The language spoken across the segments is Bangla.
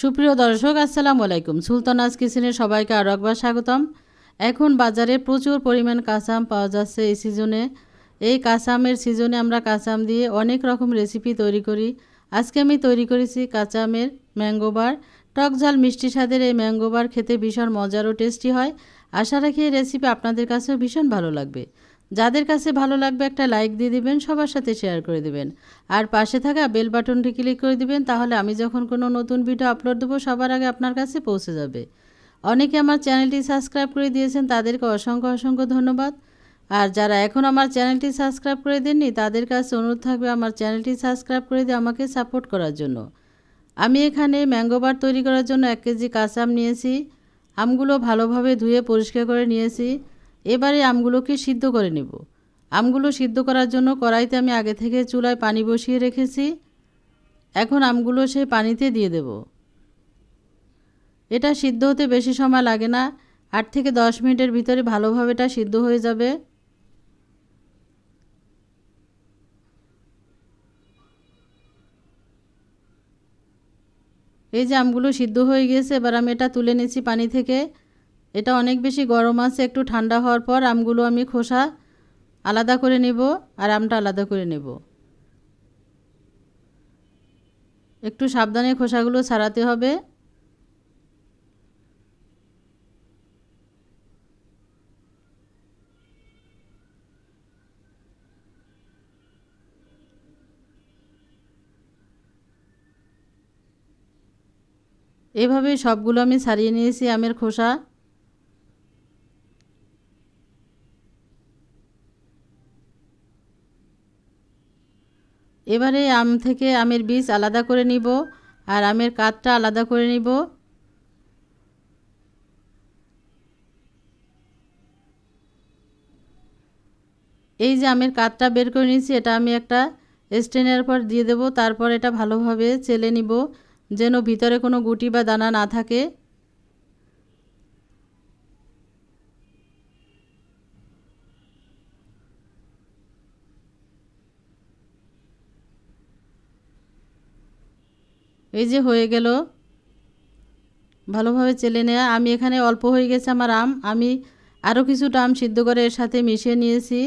সুপ্রিয় দর্শক, আসসালামু আলাইকুম। সুলতানাজ কিচেনে সবাইকে আরও একবার স্বাগতম। এখন বাজারে প্রচুর পরিমাণ কাঁচাম পাওয়া যাচ্ছে এই সিজনে এই কাঁচামের সিজনে আমরা কাঁচাম দিয়ে অনেক রকম রেসিপি তৈরি করি। আজকে আমি তৈরি করেছি কাঁচামের ম্যাঙ্গোবার টক ঝাল মিষ্টি স্বাদের এই ম্যাঙ্গোবার খেতে ভীষণ মজার ও টেস্টি হয়। আশা রাখি এই রেসিপি আপনাদের কাছেও ভীষণ ভালো লাগবে। যাদের কাছে ভালো লাগবে একটা লাইক দিয়ে দিবেন, সবার সাথে শেয়ার করে দিবেন। আর পাশে থাকা বেল বাটনটি ক্লিক করে দিবেন, তাহলে আমি যখন কোনো নতুন ভিডিও আপলোড দেবো, সবার আগে আপনার কাছে পৌঁছে যাবে। অনেকে আমার চ্যানেলটি সাবস্ক্রাইব করে দিয়েছেন, তাদেরকে অসংখ্য অসংখ্য ধন্যবাদ। আর যারা এখন আমার চ্যানেলটি সাবস্ক্রাইব করে দেননি, তাদের কাছে অনুরোধ থাকবে আমার চ্যানেলটি সাবস্ক্রাইব করে দিয়ে আমাকে সাপোর্ট করার জন্য। আমি এখানে ম্যাঙ্গোবার তৈরি করার জন্য এক কেজি কাঁচা আম নিয়েছি। আমগুলো ভালোভাবে ধুয়ে পরিষ্কার করে নিয়েছি। এবারে আমগুলোকে সিদ্ধ করে নেব। আমগুলো সিদ্ধ করার জন্য কড়াইতে আমি আগে থেকে চুলায় পানি বসিয়ে রেখেছি। এখন আমগুলো সেই পানিতে দিয়ে দেব। এটা সিদ্ধ হতে বেশি সময় লাগে না। আট থেকে দশ মিনিটের ভিতরে ভালোভাবে এটা সিদ্ধ হয়ে যাবে। এই যে আমগুলো সিদ্ধ হয়ে গিয়েছে, এবার আমি এটা তুলে নিচ্ছি পানি থেকে। এটা অনেক বেশি গরম আছে, একটু ঠান্ডা হওয়ার পর আমগুলো আমি খোসা আলাদা করে নেব আর আমটা আলাদা করে নেব। একটু সাবধানে খোসাগুলো ছাড়াতে হবে। এভাবে সবগুলো আমি ছাড়িয়ে নিয়েছি, আমের খোসা। এবারে আম থেকে আমের বীজ আলাদা করে নিব আর আমের কাঠটা আলাদা করে নিব। এই যে আমের কাঠটা বের করে নিয়েছি, এটা আমি একটা স্টেনের পর দিয়ে দেব। তারপর এটা ভালোভাবে চেলে নিব, যেন ভিতরে কোনো গুটি বা দানা না থাকে। এই যে হয়ে গেল। ভালোভাবে চেলে নেওয়া আমি এখানে অল্প হয়ে গেছে আমার আম। আমি আরও কিছুটা আম সিদ্ধ করে এর সাথে মিশিয়ে নিয়েছি।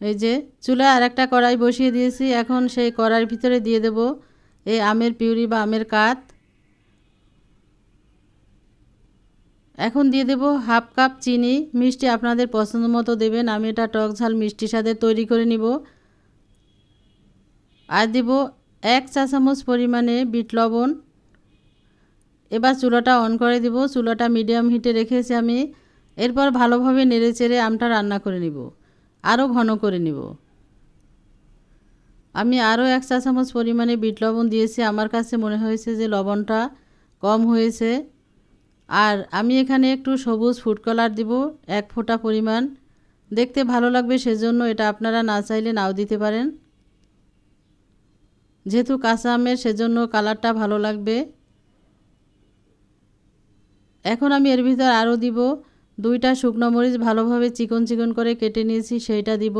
এই যে চুলায় আর একটা কড়াই বসিয়ে দিয়েছি। এখন সেই কড়াইয়ের ভিতরে দিয়ে দেব এই আমের পিউরি বা আমের কাত। এখন দিয়ে দেব হাফ কাপ চিনি। মিষ্টি আপনাদের পছন্দ মতো দেবেন। আমি এটা টক ঝাল মিষ্টির স্বাদের তৈরি করে নিব। আর দেব এক চা চামচ পরিমাণে বিট লবণ। এবার চুলাটা অন করে দিব। চুলাটা মিডিয়াম হিটে রেখেছি আমি। এরপর ভালোভাবে নেড়ে চেড়ে আমটা রান্না করে নিব। আরও ঘন করে নিব। আমি আরও এক চা চামচ পরিমাণে বিট লবণ দিয়েছি। আমার কাছে মনে হয়েছে যে লবণটা কম হয়েছে। আর আমি এখানে একটু সবুজ ফুড কালার দিব, এক ফোঁটা পরিমাণ। দেখতে ভালো লাগবে সেজন্য এটা আপনারা না চাইলে নাও দিতে পারেন। যেহেতু কাঁচা আমের, সেজন্য কালারটা ভালো লাগবে। এখন আমি এর ভিতর আরও দিব দুইটা শুকনো মরিচ, ভালোভাবে চিকন চিকন করে কেটে নিয়েছি, সেইটা দিব।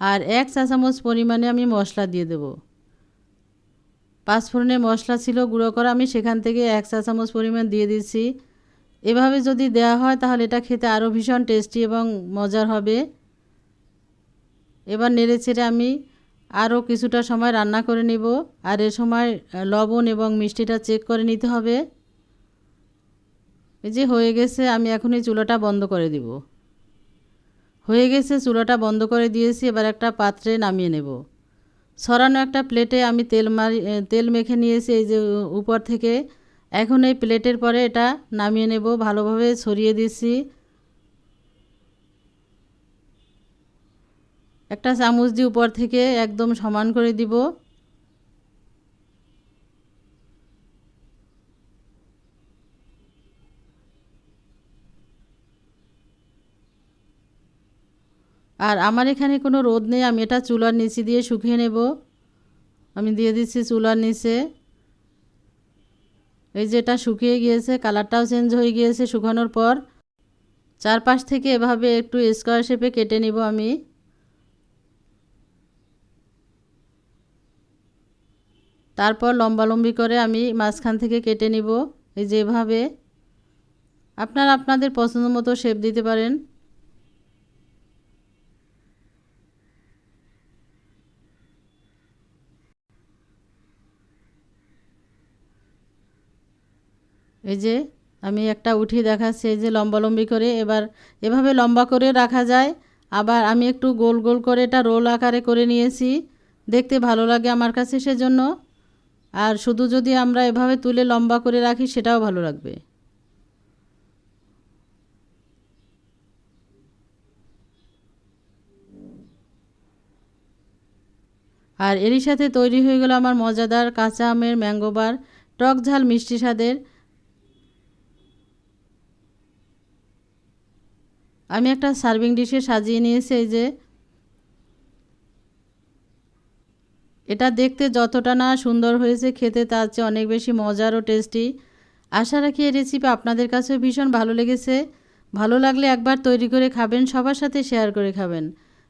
আর এক চা চামচ পরিমাণে আমি মশলা দিয়ে দেব। পাঁচফোড়নের মশলা ছিল, গুঁড়ো করা আমি সেখান থেকে এক চা চামচ পরিমাণ দিয়ে দিচ্ছি এভাবে যদি দেওয়া হয়, তাহলে এটা খেতে আরও ভীষণ টেস্টি এবং মজার হবে। এবার নেড়ে ছেড়ে আমি আরও কিছুটা সময় রান্না করে নিব আর এ সময় লবণ এবং মিষ্টিটা চেক করে নিতে হবে। এই যে হয়ে গেছে, আমি এখন এই চুলাটা বন্ধ করে দিব। হয়ে গেছে, চুলাটা বন্ধ করে দিয়েছি, এবার একটা পাত্রে নামিয়ে নেব। সরানো একটা প্লেটে আমি তেল মারি তেল মেখে নিয়েছি এই যে উপর থেকে। এখন এই প্লেটের পরে এটা নামিয়ে নেব, ভালোভাবে ছড়িয়ে দিচ্ছি একটা চামচ দিয়ে উপর থেকে একদম সমান করে দিব। আর আমার এখানে কোনো রোদ নেই, আমি এটা চুলার নিচে দিয়ে শুকিয়ে নেব। আমি দিয়ে দিচ্ছি চুলার নিচে। এই যে এটা শুকিয়ে গিয়েছে, কালারটাও চেঞ্জ হয়ে গিয়েছে শুকানোর পর। চারপাশ থেকে এভাবে একটু স্কোয়ার শেপে কেটে নিব আমি। তারপর লম্বালম্বি করে আমি মাঝখান থেকে কেটে নিব। এই যেভাবে আপনারা আপনাদের পছন্দ মতো শেপ দিতে পারেন। এই যে আমি একটা উঠিয়ে দেখাচ্ছি, এই যে লম্বালম্বি করে। এবার এভাবে লম্বা করে রাখা যায়। আবার আমি একটু গোল গোল করে এটা রোল আকারে করে নিয়েছি। দেখতে ভালো লাগে আমার কাছে সেজন্য। আর শুধু যদি আমরা এভাবে তুলে লম্বা করে রাখি, সেটাও ভালো লাগবে। আর এরই সাথে তৈরি হয়ে গেল আমার মজাদার কাঁচা আমের ম্যাঙ্গো বার, টক ঝাল মিষ্টি স্বাদের। আমি একটা সার্ভিং ডিশে সাজিয়ে নিয়েছি, এই যে এটা দেখতে যতটা না সুন্দর হয়েছে, খেতে তার চেয়ে অনেক বেশি মজার ও টেস্টি আশা রাখি এই রেসিপি আপনাদের কাছেও ভীষণ ভালো লেগেছে। ভালো লাগলে একবার তৈরি করে খাবেন, সবার সাথে শেয়ার করে খাবেন।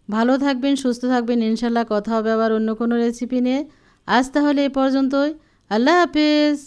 ভালো থাকবেন, সুস্থ থাকবেন, ইনশাল্লাহ কথা হবে আবার অন্য কোনো রেসিপি নিয়ে। আজ তাহলে এ পর্যন্তই। আল্লাহ হাফেজ।